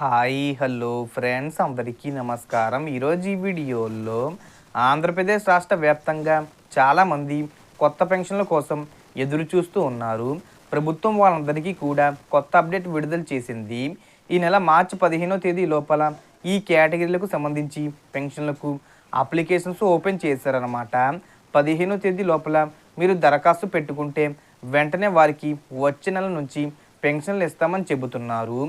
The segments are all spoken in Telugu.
Hi hello friends. అందరికీ నమస్కారం. ఈరోజు ఈ వీడియోలో ఆంధ్రప్రదేశ్ రాష్ట్ర వ్యాప్తంగా చాలామంది కొత్త పెన్షన్ల కోసం ఎదురు చూస్తూ ఉన్నారు. ప్రభుత్వం వాళ్ళందరికీ కూడా కొత్త అప్డేట్ విడుదల చేసింది. ఈ నెల మార్చి పదిహేనో తేదీ లోపల ఈ కేటగిరీలకు సంబంధించి పెన్షన్లకు అప్లికేషన్స్ ఓపెన్ చేశారనమాట పదిహేనో తేదీ లోపల మీరు దరఖాస్తు పెట్టుకుంటే వెంటనే వారికి వచ్చే నెల నుంచి పెన్షన్లు ఇస్తామని చెబుతున్నారు.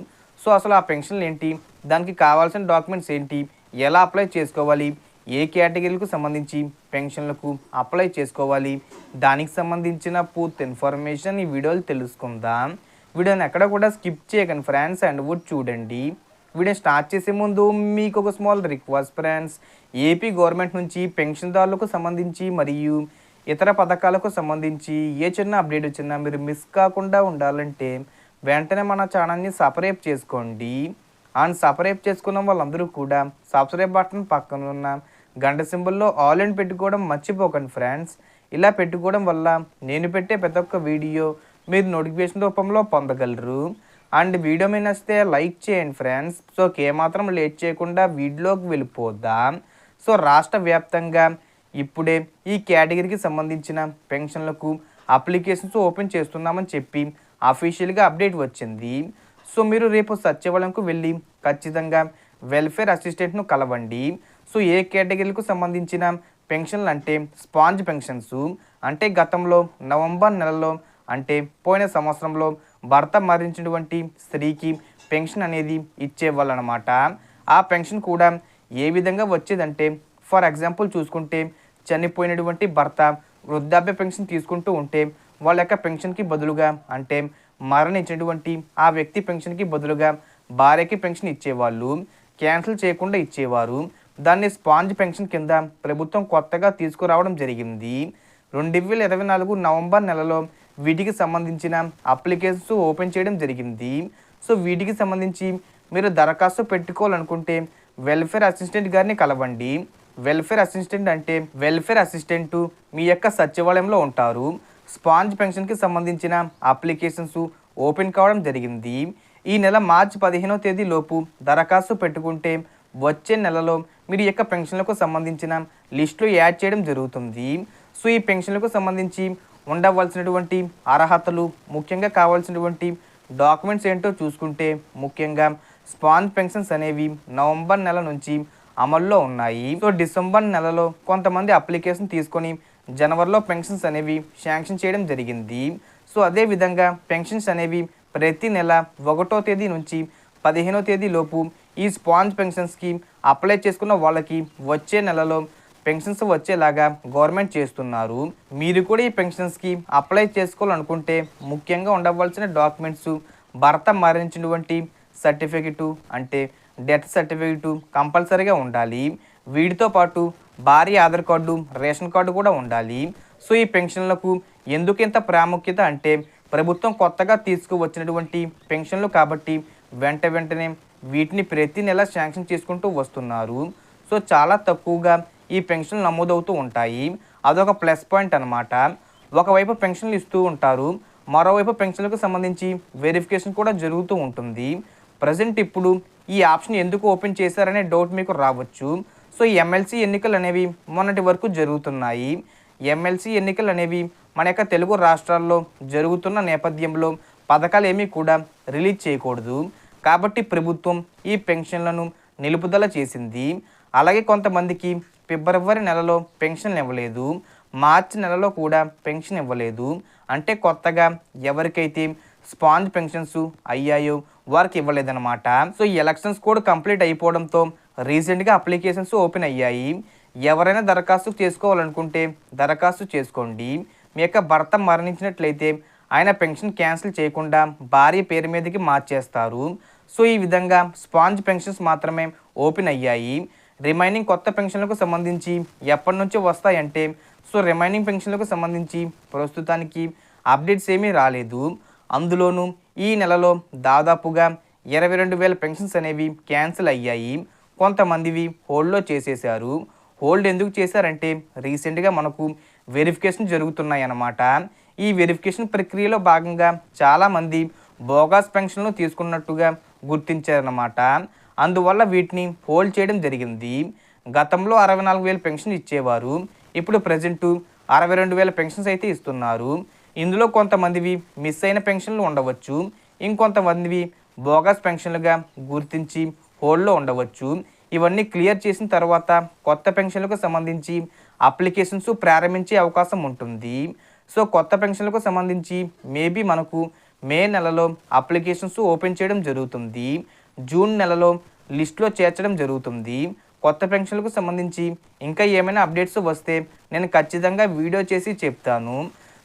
సో అసలు ఆ పెన్షన్లు ఏంటి? దానికి కావాల్సిన డాక్యుమెంట్స్ ఏంటి? ఎలా అప్లై చేసుకోవాలి? ఏ కేటగిరీలకు సంబంధించి పెన్షన్లకు అప్లై చేసుకోవాలి? దానికి సంబంధించిన పూర్తి ఇన్ఫర్మేషన్ ఈ వీడియోలు తెలుసుకుందాం. వీడియోని ఎక్కడ కూడా స్కిప్ చేయకండి ఫ్రెండ్స్ అండ్ వుడ్ చూడండి. వీడియో స్టార్ట్ చేసే ముందు మీకు ఒక small request friends. AP government నుంచి పెన్షన్దారులకు సంబంధించి మరియు ఇతర పథకాలకు సంబంధించి ఏ చిన్న అప్డేట్ వచ్చినా మీరు మిస్ కాకుండా ఉండాలంటే వెంటనే మన ఛానల్ని సపరేట్ చేసుకోండి. అండ్ సపరేట్ చేసుకున్న వాళ్ళందరూ కూడా సబ్స్క్రైబ్ బటన్ పక్కన ఉన్న గంట సింబల్లో ఆల్ ఇన్ పెట్టుకోవడం మర్చిపోకండి ఫ్రెండ్స్. ఇలా పెట్టుకోవడం వల్ల నేను పెట్టే ప్రతి ఒక్క వీడియో మీరు నోటిఫికేషన్ రూపంలో పొందగలరు. అండ్ వీడియో మీద నచ్చితే లైక్ చేయండి ఫ్రెండ్స్. సో ఏమాత్రం లేట్ చేయకుండా వీడియోకి వెళ్ళిపోదాం. సో రాష్ట్ర వ్యాప్తంగా ఇప్పుడే ఈ కేటగిరీకి సంబంధించిన పెన్షన్లకు అప్లికేషన్స్ ఓపెన్ చేస్తున్నామని చెప్పి అఫీషియల్గా అప్డేట్ వచ్చింది. సో మీరు రేపు సచివాలయంకు వెళ్ళి ఖచ్చితంగా వెల్ఫేర్ అసిస్టెంట్ను కలవండి. సో ఏ కేటగిరీలకు సంబంధించిన పెన్షన్లు అంటే స్పాంజ్ పెన్షన్స్ అంటే గతంలో నవంబర్ నెలలో అంటే పోయిన సంవత్సరంలో భర్త మరణించినటువంటి స్త్రీకి పెన్షన్ అనేది ఇచ్చేవాళ్ళు అనమాట ఆ పెన్షన్ కూడా ఏ విధంగా వచ్చేదంటే ఫర్ ఎగ్జాంపుల్ చూసుకుంటే చనిపోయినటువంటి భర్త వృద్ధాప్య పెన్షన్ తీసుకుంటూ ఉంటే వాళ్ళ యొక్క పెన్షన్కి బదులుగా అంటే మరణించినటువంటి ఆ వ్యక్తి పెన్షన్కి బదులుగా భార్యకి పెన్షన్ ఇచ్చేవాళ్ళు క్యాన్సిల్ చేయకుండా ఇచ్చేవారు. దాన్ని స్పాంజ్ పెన్షన్ కింద ప్రభుత్వం కొత్తగా తీసుకురావడం జరిగింది. రెండు వేల ఇరవై నాలుగు నవంబర్ నెలలో వీటికి సంబంధించిన అప్లికేషన్స్ ఓపెన్ చేయడం జరిగింది. సో వీటికి సంబంధించి మీరు దరఖాస్తు పెట్టుకోవాలనుకుంటే వెల్ఫేర్ అసిస్టెంట్ గారిని కలవండి. వెల్ఫేర్ అసిస్టెంట్ అంటే వెల్ఫేర్ అసిస్టెంట్ మీ యొక్క సచివాలయంలో ఉంటారు. స్పాంజ్ పెన్షన్కి సంబంధించిన అప్లికేషన్స్ ఓపెన్ కావడం జరిగింది. ఈ నెల మార్చి పదిహేనో తేదీలోపు దరఖాస్తు పెట్టుకుంటే వచ్చే నెలలో మీరు యొక్క పెన్షన్లకు సంబంధించిన లిస్టులు యాడ్ చేయడం జరుగుతుంది. సో ఈ పెన్షన్లకు సంబంధించి ఉండవలసినటువంటి అర్హతలు ముఖ్యంగా కావాల్సినటువంటి డాక్యుమెంట్స్ ఏంటో చూసుకుంటే ముఖ్యంగా స్పాన్ పెన్షన్స్ అనేవి నవంబర్ నెల నుంచి అమల్లో ఉన్నాయి. సో డిసెంబర్ నెలలో కొంతమంది అప్లికేషన్ తీసుకొని జనవరిలో పెన్షన్స్ అనేవి శాంక్షన్ చేయడం జరిగింది. సో అదే విధంగా పెన్షన్స్ అనేవి ప్రతి నెల ఒకటో తేదీ నుంచి పదిహేనో తేదీ లోపు ఈ స్పాంజ్ పెన్షన్స్కి అప్లై చేసుకున్న వాళ్ళకి వచ్చే నెలలో పెన్షన్స్ వచ్చేలాగా గవర్నమెంట్ చేస్తున్నారు. మీరు కూడా ఈ పెన్షన్స్కి అప్లై చేసుకోవాలనుకుంటే ముఖ్యంగా ఉండవలసిన డాక్యుమెంట్స్ భర్త మరణించినటువంటి సర్టిఫికెటు అంటే డెత్ సర్టిఫికెటు కంపల్సరీగా ఉండాలి. వీటితో పాటు భార్య ఆధార్ కార్డు రేషన్ కార్డు కూడా ఉండాలి. సో ఈ పెన్షన్లకు ఎందుకు ఇంత ప్రాముఖ్యత అంటే ప్రభుత్వం కొత్తగా తీసుకువచ్చినటువంటి పెన్షన్లు కాబట్టి వెంట వెంటనే వీటిని ప్రతి నెల శాంక్షన్ చేసుకుంటూ వస్తున్నారు. సో చాలా తక్కువగా ఈ పెన్షన్లు నమోదవుతూ ఉంటాయి. అదొక ప్లస్ పాయింట్ అనమాట ఒకవైపు పెన్షన్లు ఇస్తూ ఉంటారు. మరోవైపు పెన్షన్లకు సంబంధించి వెరిఫికేషన్ కూడా జరుగుతూ ఉంటుంది. ప్రజెంట్ ఇప్పుడు ఈ ఆప్షన్ ఎందుకు ఓపెన్ చేశారనే డౌట్ మీకు రావచ్చు. సో ఈ ఎమ్మెల్సీ ఎన్నికలు అనేవి మొన్నటి వరకు జరుగుతున్నాయి. ఎమ్మెల్సీ ఎన్నికలు అనేవి మన యొక్క తెలుగు రాష్ట్రాల్లో జరుగుతున్న నేపథ్యంలో పథకాలు ఏమీ కూడా రిలీజ్ చేయకూడదు. కాబట్టి ప్రభుత్వం ఈ పెన్షన్లను నిలుపుదల చేసింది. అలాగే కొంతమందికి ఫిబ్రవరి నెలలో పెన్షన్ ఇవ్వలేదు. మార్చి నెలలో కూడా పెన్షన్ ఇవ్వలేదు. అంటే కొత్తగా ఎవరికైతే స్పాంజ్ పెన్షన్స్ అయ్యాయో వారికి ఇవ్వలేదన్నమాట. సో ఈ ఎలక్షన్స్ కూడా కంప్లీట్ అయిపోవడంతో రీసెంట్గా అప్లికేషన్స్ ఓపెన్ అయ్యాయి. ఎవరైనా దరఖాస్తు చేసుకోవాలనుకుంటే దరఖాస్తు చేసుకోండి. మీ యొక్క భర్త మరణించినట్లయితే ఆయన పెన్షన్ క్యాన్సిల్ చేయకుండా భార్య పేరు మీదకి మార్చేస్తారు. సో ఈ విధంగా స్పాంజ్ పెన్షన్స్ మాత్రమే ఓపెన్ అయ్యాయి. రిమైనింగ్ కొత్త పెన్షన్లకు సంబంధించి ఎప్పటి నుంచి వస్తాయంటే సో రిమైనింగ్ పెన్షన్లకు సంబంధించి ప్రస్తుతానికి అప్డేట్స్ ఏమీ రాలేదు. అందులోనూ ఈ నెలలో దాదాపుగా ఇరవై రెండు వేల పెన్షన్స్ అనేవి క్యాన్సిల్ అయ్యాయి. కొంతమందివి హోల్డ్లో చేసేశారు. హోల్డ్ ఎందుకు చేశారంటే రీసెంట్గా మనకు వెరిఫికేషన్ జరుగుతున్నాయి అన్నమాట ఈ వెరిఫికేషన్ ప్రక్రియలో భాగంగా చాలామంది బోగాస్ పెన్షన్లు తీసుకున్నట్టుగా గుర్తించారన్నమాట. అందువల్ల వీటిని హోల్డ్ చేయడం జరిగింది. గతంలో అరవై నాలుగు వేల పెన్షన్ ఇచ్చేవారు. ఇప్పుడు ప్రజెంట్ అరవై రెండు వేల పెన్షన్స్ అయితే ఇస్తున్నారు. ఇందులో కొంతమందివి మిస్ అయిన పెన్షన్లు ఉండవచ్చు. ఇంకొంతమందివి బోగస్ పెన్షన్లుగా గుర్తించి హోల్డ్లో ఉండవచ్చు. ఇవన్నీ క్లియర్ చేసిన తర్వాత కొత్త పెన్షన్లకు సంబంధించి అప్లికేషన్స్ ప్రారంభించే అవకాశం ఉంటుంది. సో కొత్త పెన్షన్లకు సంబంధించి మేబీ మనకు మే నెలలో అప్లికేషన్స్ ఓపెన్ చేయడం జరుగుతుంది. జూన్ నెలలో లిస్ట్లో చేర్చడం జరుగుతుంది. కొత్త పెన్షన్లకు సంబంధించి ఇంకా ఏమైనా అప్డేట్స్ వస్తే నేను ఖచ్చితంగా వీడియో చేసి చెప్తాను.